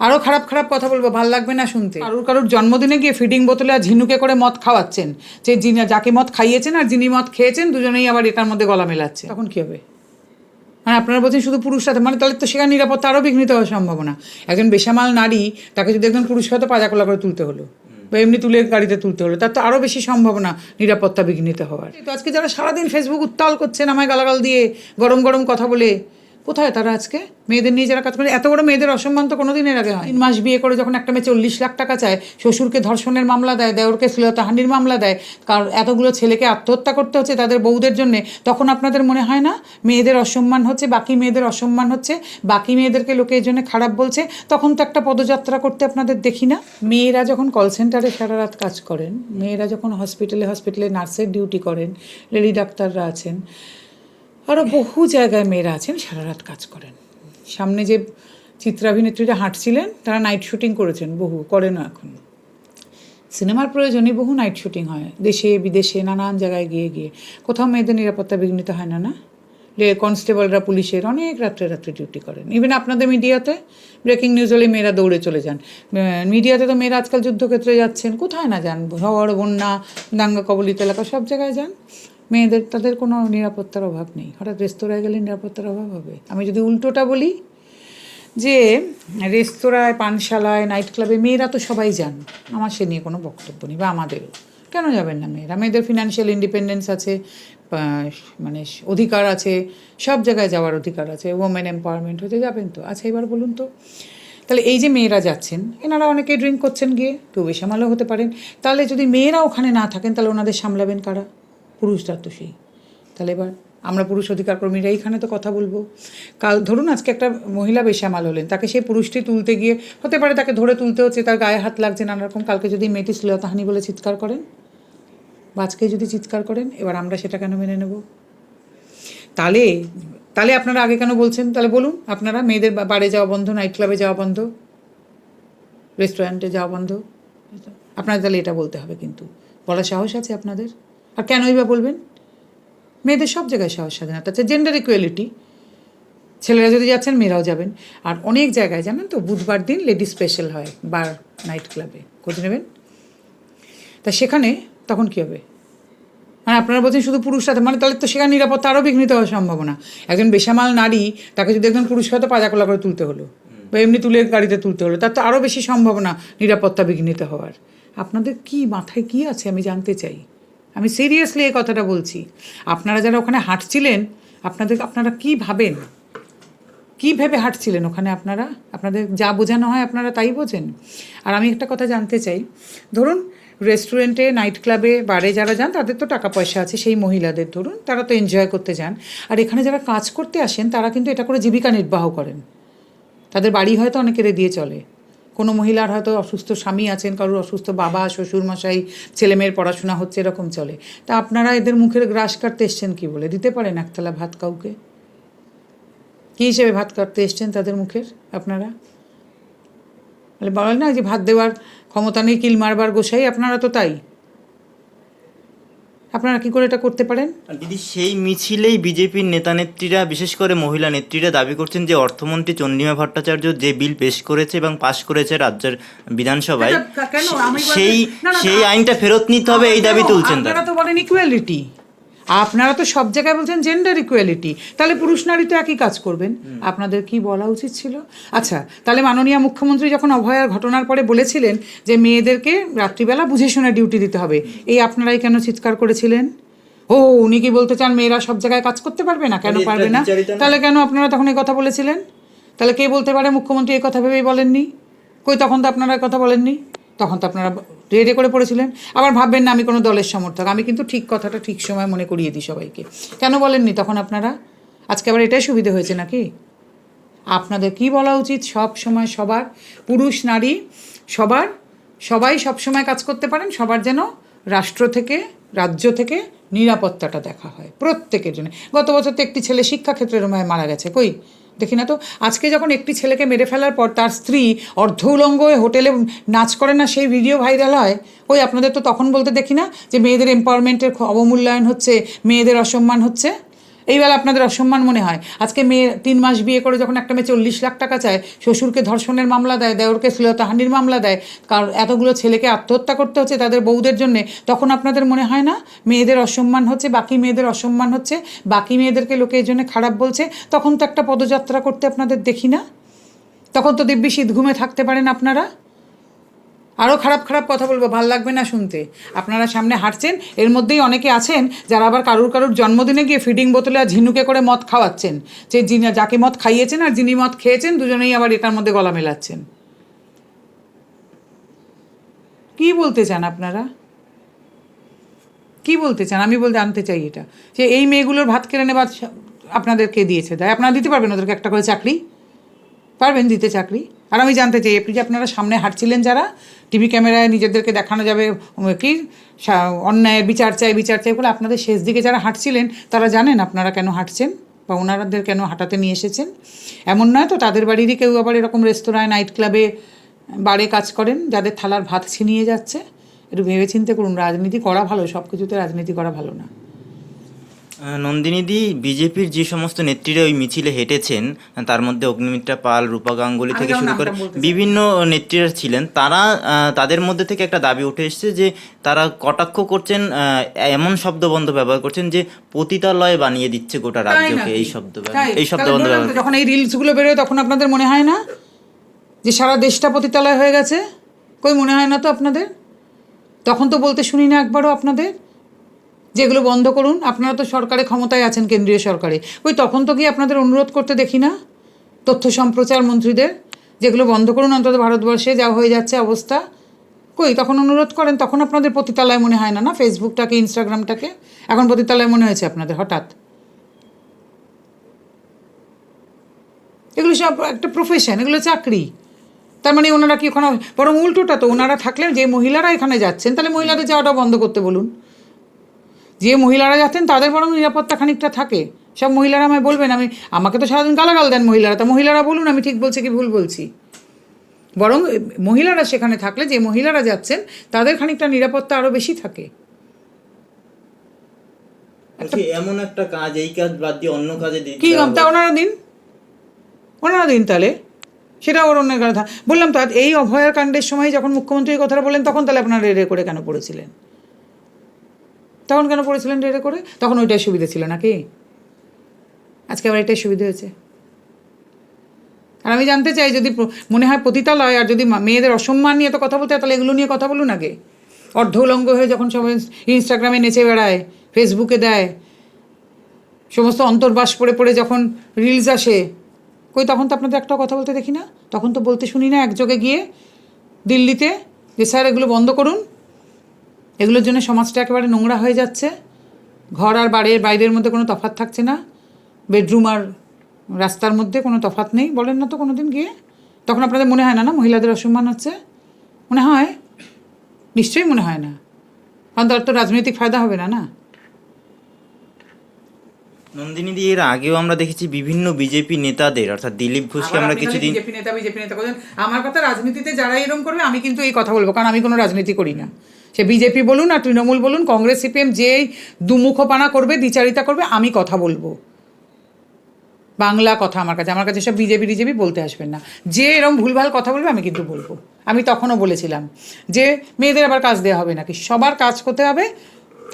আরও খারাপ খারাপ কথা বলব ভালো লাগবে না শুনতে। কারুর কারোর জন্মদিনে গিয়ে ফিডিং বোতলে আর ঝিনুকে করে মদ খাওয়াচ্ছেন যে যিনি যাকে মদ খাইয়েছেন আর যিনি মদ খেয়েছেন দুজনেই আবার এটার মধ্যে গলা মেলাচ্ছে। তখন কী হবে? মানে আপনারা বলছেন শুধু পুরুষ সাথে মানে তাহলে তো সেখানে নিরাপত্তা আরও বিঘ্নিত হওয়ার সম্ভাবনা। একজন বেসামাল নারী তাকে যদি একজন পুরুষ হয়তো পাজাকোলা করে তুলতে হলো বা এমনি তুলে গাড়িতে তুলতে হলো তার তো আরও বেশি সম্ভাবনা নিরাপত্তা বিঘ্নিত হওয়ার। তো আজকে যারা সারাদিন ফেসবুক উত্তাল করছেন আমায় গালাগাল দিয়ে গরম গরম কথা বলে কোথায় তারা আজকে? মেয়েদের নিয়ে যারা কাজ করে, এত বড় মেয়েদের অসম্মান তো কোনো দিনের আগে হয় তিন মাস বিয়ে করে যখন একটা মেয়ে চল্লিশ লাখ টাকা চায়, শ্বশুরকে ধর্ষণের মামলা দেয় দেওরকে শ্লীলতাহানির মামলা দেয় কারণ এতগুলো ছেলেকে আত্মহত্যা করতে হচ্ছে তাদের বউদের জন্য, তখন আপনাদের মনে হয় না মেয়েদের অসম্মান হচ্ছে, বাকি মেয়েদের অসম্মান হচ্ছে, বাকি মেয়েদেরকে লোকে এই জন্য খারাপ বলছে? তখন তো একটা পদযাত্রা করতে আপনাদের দেখি না? মেয়েরা যখন কল সেন্টারে সারা রাত কাজ করেন, মেয়েরা যখন হসপিটালে হসপিটালে নার্সের ডিউটি করেন লেডি ডাক্তাররা আছেন আরও বহু জায়গায় মেয়েরা আছেন সারা রাত কাজ করেন। সামনে যে চিত্রাভিনেত্রীরা হাঁটছিলেন, তারা নাইট শুটিং করেছেন, বহু করেনও এখন। সিনেমার প্রয়োজনে বহু নাইট শুটিং হয়, দেশে, বিদেশে, নানান জায়গায় গিয়ে গিয়ে। কোথাও মেয়েদের নিরাপত্তা বিঘ্নিত হয় না না? কনস্টেবলরা পুলিশের অনেক রাত্রে রাত্রে ডিউটি করেন। ইভেন আপনাদের মিডিয়াতে ব্রেকিং নিউজ হলে মেয়েরা দৌড়ে চলে যান। মিডিয়াতে তো মেয়েরা আজকাল যুদ্ধক্ষেত্রে যাচ্ছেন, কোথায় না যান? ঝড়, বন্যা, দাঙ্গা, কবলিত এলাকা সব জায়গায় যান। মেয়েদের, তাদের কোনো নিরাপত্তার অভাব নেই। হঠাৎ রেস্তোরাঁয় গেলে নিরাপত্তার অভাব হবে। আমি যদি উল্টোটা বলি, যে রেস্তোরাঁয়, পানশালায় নাইট ক্লাবে মেয়েরা তো সবাই যান। আমার সে নিয়ে কোনো বক্তব্য নেই, বা আমাদেরও। কেন যাবেন না মেয়েরা? মেয়েদের ফিনান্সিয়াল ইন্ডিপেন্ডেন্স আছে মানে অধিকার আছে, সব জায়গায় যাওয়ার অধিকার আছে ওমেন এম্পাওয়ারমেন্ট হতে যাবেন তো। আচ্ছা এবার বলুন তো, তাহলে এই যে মেয়েরা যাচ্ছেন, এনারা অনেকে ড্রিঙ্ক করছেন গিয়ে, কেউ বেসামালও হতে পারেন। তাহলে যদি মেয়েরা ওখানে না থাকেন, তাহলে ওনাদের সামলাবেন কারা? পুরুষরা তো সেই। তাহলে এবার আমরা পুরুষ অধিকার কর্মীরা এইখানে তো কথা বলব। কাল ধরুন আজকে একটা মহিলা বেসামাল হলেন, তাকে সেই পুরুষটি তুলতে গিয়ে, হতে পারে তাকে ধরে তুলতে হচ্ছে তার গায়ে হাত লাগছে নানা রকম, কালকে যদি মেয়েটি শ্লীলতাহানি বলে চিৎকার করেন, বা আজকে যদি চিৎকার করেন, এবার আমরা সেটা কেন মেনে নেব? তাহলে তাহলে আপনারা আগে কেন বলছেন? তাহলে বলুন, আপনারা মেয়েদের বারে যাওয়া বন্ধ, নাইট ক্লাবে যাওয়া বন্ধ, রেস্টুরেন্টে যাওয়া বন্ধ? আপনাদের তাহলে এটা বলতে হবে কিন্তু। বলার সাহস আছে আপনাদের? আর কেনই বা বলবেন? মেয়েদের সব জায়গায় সাহস স্বাধীনতা আছে জেন্ডার ইকুয়ালিটি ছেলেরা যদি যাচ্ছেন মেয়েরাও যাবেন। আর অনেক জায়গায় জানেন তো বুধবার দিন লেডি স্পেশাল হয় বার নাইট ক্লাবে খোঁজ নেবেন? তা সেখানে তখন কী হবে? মানে আপনারা বলছেন শুধু পুরুষ সাথে মানে তাহলে তো সেখানে নিরাপত্তা আরও বিঘ্নিত হওয়ার সম্ভাবনা। একজন বেসামাল নারী তাকে যদি একজন পুরুষ হয়তো পাজাকোলা করে তুলতে হলো। বা এমনি তুলে গাড়িতে তুলতে হলো। তার তো আরও বেশি সম্ভাবনা নিরাপত্তা বিঘ্নিত হওয়ার। আপনাদের কি মাথায় কি আছে আমি জানতে চাই। আমি সিরিয়াসলি এই কথাটা বলছি। আপনারা যারা ওখানে হাঁটছিলেন, আপনাদের আপনারা কি ভাবেন? কী ভেবে হাঁটছিলেন ওখানে আপনারা? আপনাদের যা বোঝানো হয় আপনারা তাই বোঝেন। আর আমি একটা কথা জানতে চাই। ধরুন রেস্টুরেন্টে নাইট ক্লাবে বারে যারা যান, তাদের তো টাকা পয়সা আছে, সেই মহিলাদের ধরুন, তারা তো এনজয় করতে যান। আর এখানে যারা কাজ করতে আসেন, তারা কিন্তু এটা করে জীবিকা নির্বাহ করেন। তাদের বাড়ি হয়তো অনেকের দিয়ে চলে। কোনো মহিলার হয়তো অসুস্থ স্বামী আছেন, কারোর অসুস্থ বাবা, শ্বশুরমশাই, ছেলেমেয়ের পড়াশোনা হচ্ছে, এরকম চলে। তা আপনারা এদের মুখের গ্রাস কাটতে এসছেন কী বলে? দিতে পারেন একতলা ভাত কাউকে? কী হিসেবে ভাত কাটতে এসছেন তাদের মুখের, আপনারা? বলেন না যে ভাত দেওয়ার ক্ষমতা নেই, কিল মারবার গোসাই, আপনারা তো তাই। আপনারা কি করে এটা করতে পারেন? দিদি সেই মিছিলেই বিজেপির নেতা নেত্রীরা বিশেষ করে মহিলা নেত্রীরা দাবি করছেন যে অর্থমন্ত্রী চন্দ্রিমা ভট্টাচার্য যে বিল পেশ করেছে এবং পাশ করেছে রাজ্যের বিধানসভায় বলতে- সেই সেই আইনটা ফেরত নিতে হবে এই দাবি তুলছেন তারা। তো বলেন ইকুয়ালিটি আপনারা তো সব জায়গায় বলছেন জেন্ডার ইকুয়ালিটি তাহলে পুরুষ নারী তো একই কাজ করবেন। আপনাদের কি বলা উচিত ছিল? আচ্ছা তাহলে মাননীয় মুখ্যমন্ত্রী যখন অভয়ার ঘটনার পরে বলেছিলেন যে মেয়েদেরকে রাত্রিবেলা বুঝে শুনে ডিউটি দিতে হবে এই আপনারাই কেন চিৎকার করেছিলেন? ও উনি কি বলতে চান মেয়েরা সব জায়গায় কাজ করতে পারবে না? কেন পারবে না? তাহলে কেন আপনারা তখন এই কথা বলেছিলেন? তাহলে কে বলতে পারে মুখ্যমন্ত্রী এই কথা ভেবেই বলেননি? কই তখন তো আপনারা কথা বলেননি? তখন তো আপনারা রেডি করে পড়েছিলেন। আবার ভাববেন না, আমি কোনো দলের সমর্থক। আমি কিন্তু ঠিক কথাটা ঠিক সময় মনে করিয়ে দিই সবাইকে। কেন বলেননি তখন আপনারা? আজকে আবার এটাই সুবিধা হয়েছে নাকি? আপনাদের কি বলা উচিত? সব সময় সবার পুরুষ, নারী, সবার, সবাই সব সময় কাজ করতে পারেন, সবার যেন রাষ্ট্র থেকে, রাজ্য থেকে নিরাপত্তাটা দেখা হয় প্রত্যেকের জন্য। গত বছর তো একটি ছেলে শিক্ষাক্ষেত্রের মায় মারা গেছে। কই? দেখি না তো, আজকে যখন একটি ছেলেকে মেরে ফেলার পর তার স্ত্রী অর্ধ উলঙ্গ হয়ে হোটেলে নাচ করে না সেই ভিডিও ভাইরাল হয়, ওই আপনাদের তো তখন বলতে দেখি না যে মেয়েদের এম্পাওয়ারমেন্টের অবমূল্যায়ন হচ্ছে, মেয়েদের অসম্মান হচ্ছে? এইবেলা আপনাদের অসম্মান মনে হয়। আজকে মেয়ে তিন মাস বিয়ে করে যখন একটা মেয়ে চল্লিশ লাখ টাকা চায়, শ্বশুরকে ধর্ষণের মামলা দেয়, দেওরকে শ্লীলতাহানির মামলা দেয় কারণ এতগুলো ছেলেকে আত্মহত্যা করতে হচ্ছে তাদের বউদের জন্যে, তখন আপনাদের মনে হয় না? মেয়েদের অসম্মান হচ্ছে, বাকি মেয়েদের অসম্মান হচ্ছে, বাকি মেয়েদেরকে লোকে এই জন্য খারাপ বলছে, তখন তো একটা পদযাত্রা করতে আপনাদের দেখি না? তখন তো দিব্যি শীত ঘুমে থাকতে পারেন আপনারা? আরও খারাপ খারাপ কথা বলব, ভালো লাগবে না শুনতে। আপনারা সামনে হাঁটছেন, এর মধ্যেই অনেকে আছেন যারা আবার কারুর কারুর জন্মদিনে গিয়ে ফিডিং বোতলে আর ঝিনুকে করে মদ খাওয়াচ্ছেন। যে যিনি যাকে মদ খাইয়েছেন আর যিনি মদ খেয়েছেন, দুজনেই আবার এটার মধ্যে গলা মেলাচ্ছেন। কি বলতে চান আপনারা? কি বলতে চান? আমি বলতে আনতে চাই এটা। যে এই মেয়েগুলোর ভাত কেড়ে নেবার আপনাদেরকে দিয়েছে। তাই আপনারা দিতে পারবেন ওদেরকে একটা করে চাকরি? পারবেন দিতে চাকরি? আর আমি জানতে চাই যে আপনারা সামনে হাঁটছিলেন যারা? টিভি ক্যামেরায় নিজেদেরকে দেখানো যাবে কি? অন্যায়ের বিচার চাই বিচার চাই বলে আপনাদের শেষ দিকে যারা হাঁটছিলেন, তারা জানেন আপনারা কেন হাঁটছেন বা ওনারাদের কেন হাঁটাতে নিয়ে এসেছেন? এমন নয় তো, তাদের বাড়িরই কেউ আবার এরকম রেস্তোরাঁয় নাইট ক্লাবে, বারে কাজ করেন, যাদের থালার ভাত ছিনিয়ে যাচ্ছে? একটু ভেবে চিন্তে করুন, রাজনীতি করা ভালো সব কিছুতে রাজনীতি করা ভালো না। নন্দিনীদি বিজেপির যে সমস্ত নেত্রীরা ওই মিছিলে হেঁটেছেন তার মধ্যে অগ্নিমিত্রা পাল রূপা গাঙ্গুলি থেকে শুরু করে। বিভিন্ন নেত্রীরা ছিলেন তারা তাদের মধ্যে থেকে একটা দাবি উঠে এসেছে যে তারা কটাক্ষ করছেন এমন শব্দবন্ধ ব্যবহার করছেন যে পতিতালয় বানিয়ে দিচ্ছে গোটা রাজ্যকে এই শব্দ এই শব্দবন্ধ ব্যবহার যখন এই রিলসগুলো বেরোয় তখন আপনাদের মনে হয় না যে সারা দেশটা পতিতালয় হয়ে গেছে? কই মনে হয় না তো আপনাদের? তখন তো বলতে শুনি না একবারও আপনাদের। যেগুলো বন্ধ করুন, আপনারা তো সরকারে ক্ষমতায় আছেন, কেন্দ্রীয় সরকারে। ওই তখন তো গিয়ে আপনাদের অনুরোধ করতে দেখি না? তথ্য সম্প্রচার মন্ত্রীদের, যেগুলো বন্ধ করুন, অন্তত ভারতবর্ষে যা হয়ে যাচ্ছে অবস্থা। কই, তখন অনুরোধ করেন, তখন আপনাদের পতিতালয় মনে হয় না না? ফেসবুকটাকে, ইনস্টাগ্রামটাকে? এখন পতিতালয় মনে হয়েছে আপনাদের, হঠাৎ? এগুলো সব একটা প্রফেশন এগুলো চাকরি। তার মানে ওনারা কি ওখানে, বরং উল্টোটা তো, ওনারা থাকলেন যে মহিলারা এখানে যাচ্ছেন, তাহলে মহিলাদের যাওয়াটা বন্ধ করতে বলুন। যে মহিলারা যাচ্ছেন তাদের বরং নিরাপত্তা খানিকটা থাকে। সব মহিলারা আমায় বলবেন আমি আমাকে তো সারাদিন গালাগাল দেন মহিলারা। তা মহিলারা বলুন আমি ঠিক বলছি কি ভুল বলছি? বরং মহিলারা সেখানে থাকলে যে মহিলারা যাচ্ছেন তাদের খানিকটা নিরাপত্তা আরও বেশি থাকে। বলছি, এমন একটা কাজ এই কাজ বাদ দিয়ে অন্য কাজে দিয়ে কি তা ওনারা দিন। ওনারা দিন তাহলে। সেটা ওর অন্য কথা। বললাম তো এই অভয়ার কাণ্ডের সময় যখন মুখ্যমন্ত্রী কথাটা বললেন তখন তাহলে আপনারা রেড়ে করে কেন পড়েছিলেন? তখন কেন পড়েছিলেন রেড়ে করে? তখন ওইটাই সুবিধা ছিল নাকি? আজকে আবার এটাই সুবিধা হয়েছে। আর আমি জানতে চাই, যদি মনে হয় পতিতালয়, আর যদি মেয়েদের অসম্মান নিয়ে তো কথা বলতে তাহলে এগুলো নিয়ে কথা বলুন আগে। অর্ধ উলঙ্গ হয়ে যখন সবাই ইনস্টাগ্রামে নেচে বেড়ায় ফেসবুকে দেয়, সমস্ত অন্তর্বাস পড়ে পড়ে যখন রিলস আসে, কই তখন তো আপনাদের একটা কথা বলতে দেখি না? তখন তো বলতে শুনি না একযোগে গিয়ে দিল্লিতে যে, স্যার, এগুলো বন্ধ করুন। এগুলোর জন্য সমাজটা একেবারে নোংরা হয়ে যাচ্ছে। ঘর আর বাড়ির বাইরের মধ্যে কোনো তফাৎ থাকছে না। বেডরুম আর রাস্তার মধ্যে কোনো তফাৎ নেই। বলেন না তো কোনো দিন গিয়ে। তখন আপনাদের মনে হয় না না? মহিলাদের অসম্মান হচ্ছে? মনে হয়? নিশ্চয়ই মনে হয় না। কারণ তার তো রাজনৈতিক ফায়দা হবে না না? নন্দিনী নন্দিনীদি এর আগেও আমরা দেখেছি বিভিন্ন বিজেপি নেতাদের অর্থাৎ দিলীপ ঘোষকে আমরা কিছুদিন বিজেপি নেতা বিজেপি নেতা বলেন আমার কথা রাজনীতিতে যারা এরকম করবে আমি কিন্তু এই কথা বলব কারণ আমি কোনো রাজনীতি করি না। সে বিজেপি বলুন আর তৃণমূল বলুন, কংগ্রেস সিপিএম যেই দুমুখপানা করবে, দ্বিচারিতা করবে, আমি কথা বলব। বাংলা কথা আমার কাছে। আমার কাছে সব বিজেপি বিজেপি বলতে আসবেন না। যে এরকম ভুলভাল কথা বলবে, আমি কিন্তু বলব। আমি তখনও বলেছিলাম যে মেয়েদের আবার কাজ দেওয়া হবে নাকি? সবার কাজ করতে হবে,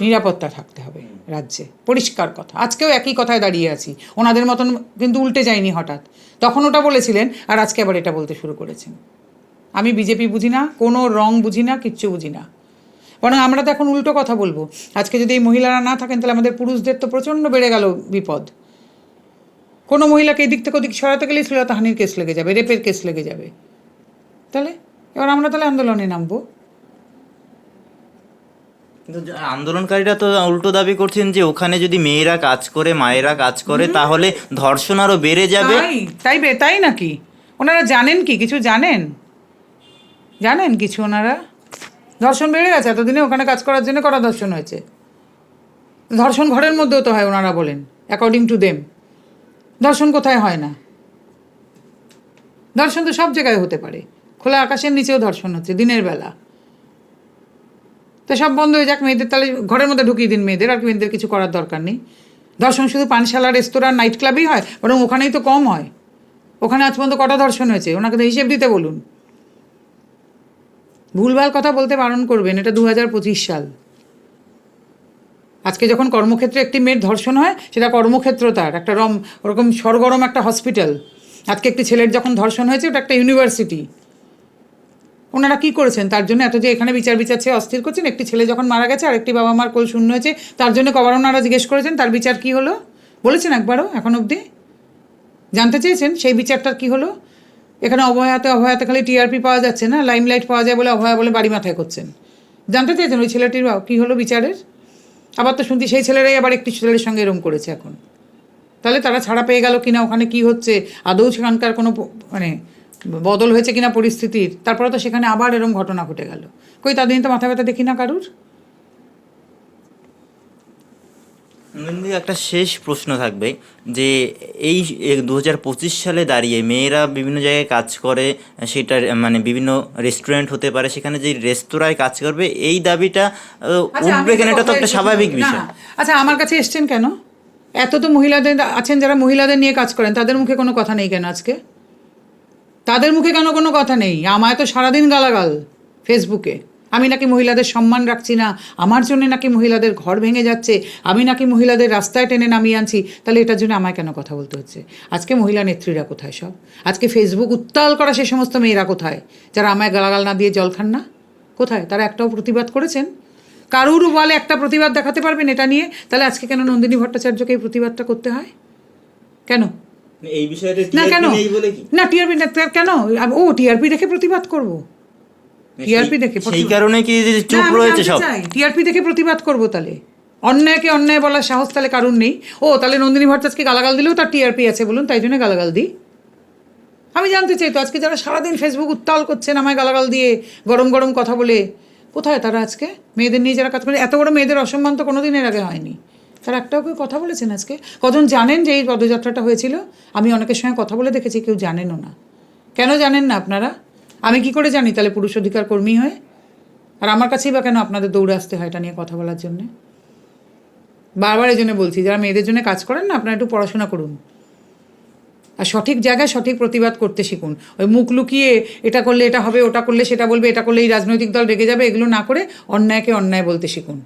নিরাপত্তা থাকতে হবে রাজ্যে। পরিষ্কার কথা। আজকেও একই কথায় দাঁড়িয়ে আছি। ওনাদের মতন কিন্তু উল্টে যায়নি হঠাৎ। তখন ওটা বলেছিলেন আর আজকে আবার এটা বলতে শুরু করেছেন। আমি বিজেপি বুঝি না, কোনো রং বুঝি না, কিচ্ছু বুঝি না। বরং আমরা তো এখন উল্টো কথা বলব। আজকে যদি এই মহিলারা না থাকেন তাহলে আমাদের পুরুষদের তো প্রচণ্ড বেড়ে গেল বিপদ। কোনো মহিলাকে এদিক থেকে ওদিক সরাতে গেলেই শ্লীলতাহানির কেস লেগে যাবে রেপের কেস লেগে যাবে। তাহলে? এবার আমরা তাহলে আন্দোলনে নামবো। আন্দোলনকারীরা তো উল্টো দাবি করছেন যে ওখানে যদি মেয়েরা কাজ করে মায়েরা কাজ করে তাহলে ধর্ষণ আরও বেড়ে যাবে। তাই তাই নাকি? ওনারা জানেন কি? কিছু জানেন? জানেন কিছু ওনারা? ধর্ষণ বেড়ে গেছে, এতদিনে ওখানে কাজ করার জন্য করা ধর্ষণ হয়েছে। ধর্ষণ ঘরের মধ্যেও তো হয় ওনারা বলেন অ্যাকর্ডিং টু দেম ধর্ষণ কোথায় হয় না? ধর্ষণ তো সব জায়গায় হতে পারে। খোলা আকাশের নিচেও ধর্ষণ হচ্ছে, দিনের বেলা। তো সব বন্ধ হয়ে যাক, মেয়েদের তাহলে ঘরের মধ্যে ঢুকিয়ে দিন মেয়েদের, আর মেয়েদের কিছু করার দরকার নেই। ধর্ষণ শুধু পানশালা, রেস্তোরাঁ নাইট ক্লাবেই হয়, বরং ওখানেই তো কম হয়। ওখানে আজ পর্যন্ত কটা ধর্ষণ হয়েছে? ওনাকে তো হিসেব দিতে বলুন। ভুলভাল কথা বলতে বারণ করবেন, এটা দু হাজার পঁচিশ সাল। আজকে যখন কর্মক্ষেত্রে একটি মেয়ের ধর্ষণ হয়, সেটা কর্মক্ষেত্র তার, একটা রম, ওরকম সরগরম একটা হসপিটাল। আজকে একটি ছেলের যখন ধর্ষণ হয়েছে, ওটা একটা ইউনিভার্সিটি। ওনারা কি করেছেন? তার জন্য এত যে এখানে বিচার বিচার চেয়ে অস্থির করছেন, একটি ছেলে যখন মারা গেছে আর একটি বাবা মার কোল শূন্য হয়েছে, তার জন্য কবার ওনারা জিজ্ঞেস করেছেন, তার বিচার কি হলো? বলেছেন একবারও, এখন অবধি। জানতে চেয়েছেন, সেই বিচারটার কি হলো? এখানে অভয়াতে অভয়াতে খালি টিআরপি পাওয়া যাচ্ছে না লাইমলাইট পাওয়া যায় বলে অভয়া বলে বাড়ি মাথায় করছেন। জানতে চেয়েছেন ওই ছেলেটির কি হলো বিচারের? আবার তো শুনছি সেই ছেলেরাই আবার একটি ছেলের সঙ্গে এরম করেছে এখন। তাহলে তারা ছাড়া পেয়ে গেল কিনা, ওখানে কি হচ্ছে? আদৌ সেখানকার কোনো মানে বদল হয়েছে কিনা পরিস্থিতির? তারপরে তো সেখানে আবার এরম ঘটনা ঘটে গেল। কই তাদের তো মাথা ব্যথা দেখি না কারুর? একটা শেষ প্রশ্ন থাকবে যে এই দু হাজার পঁচিশ সালে দাঁড়িয়ে মেয়েরা বিভিন্ন জায়গায় কাজ করে সেটা মানে বিভিন্ন রেস্টুরেন্ট হতে পারে সেখানে যে রেস্তোরাঁয় কাজ করবে এই দাবিটা আচ্ছা, উঠবে কেন? এটা তো একটা স্বাভাবিক বিষয়। আচ্ছা আমার কাছে এসছেন কেন? এত তো মহিলাদের আছেন যারা মহিলাদের নিয়ে কাজ করেন তাদের মুখে কোনো কথা নেই কেন আজকে? তাদের মুখে কেন কোনো কথা নেই? আমায় তো সারাদিন গালাগাল ফেসবুকে আমি নাকি মহিলাদের সম্মান রাখছি না আমার জন্য নাকি মহিলাদের ঘর ভেঙে যাচ্ছে আমি নাকি মহিলাদের রাস্তায় টেনে নামিয়ে আনছি তাহলে এটার জন্য আমায় কেন কথা বলতে হচ্ছে? আজকে মহিলা নেত্রীরা কোথায় সব? আজকে ফেসবুক উত্তাল করা সে সমস্ত মেয়েরা কোথায়? যারা আমায় গালাগাল না দিয়ে জল খান না? কোথায়? তারা একটাও প্রতিবাদ করেছেন? কারুর বলে একটা প্রতিবাদ দেখাতে পারবেন এটা নিয়ে? তাহলে আজকে কেন নন্দিনী ভট্টাচার্যকে এই প্রতিবাদটা করতে হয়? কেন? এই বিষয়টা না কেন? না টিআরপি কেন? ও টিআরপি দেখে প্রতিবাদ করব। টিআরপি দেখে সেই কারণে কি চুপ রয়েছে সব? টিআরপি দেখে প্রতিবাদ করব তাহলে। অন্যায়কে অন্যায় বলার সাহস তাহলে কারণ নেই? ও তাহলে নন্দিনী ভট্টাচার্যকে গালাগাল দিলেও তার টিআরপি আছে বলুন তাই জন্য গালাগাল দিই। আমি জানতে চাই তো আজকে যারা সারাদিন ফেসবুক উত্তাল করছেন আমায় গালাগাল দিয়ে গরম গরম কথা বলে কোথায় তারা আজকে? মেয়েদের নিয়ে যারা কাজ করে এত বড় মেয়েদের অসম্মান তো কোনো দিনের আগে হয়নি। তারা একটাও কেউ কথা বলেছেন আজকে? কজন জানেন যে এই পদযাত্রাটা হয়েছিল? আমি অনেকের সঙ্গে কথা বলে দেখেছি কেউ জানেনও না। কেন জানেন না আপনারা? আমি কি করে জানি তাহলে পুরুষ অধিকার কর্মী হয়ে? আর আমার কাছেই বা কেন আপনাদের দৌড়ে আসতে হয় এটা নিয়ে কথা বলার জন্যে? বারবার এই জন্য বলছি, যারা মেয়েদের জন্য কাজ করেন না, আপনারা একটু পড়াশোনা করুন। আর সঠিক জায়গায় সঠিক প্রতিবাদ করতে শিখুন। ওই মুখ লুকিয়ে এটা করলে এটা হবে, ওটা করলে সেটা বলবে, এটা করলে এই রাজনৈতিক দল রেগে যাবে, এগুলো না করে অন্যায়কে অন্যায় বলতে শিখুন।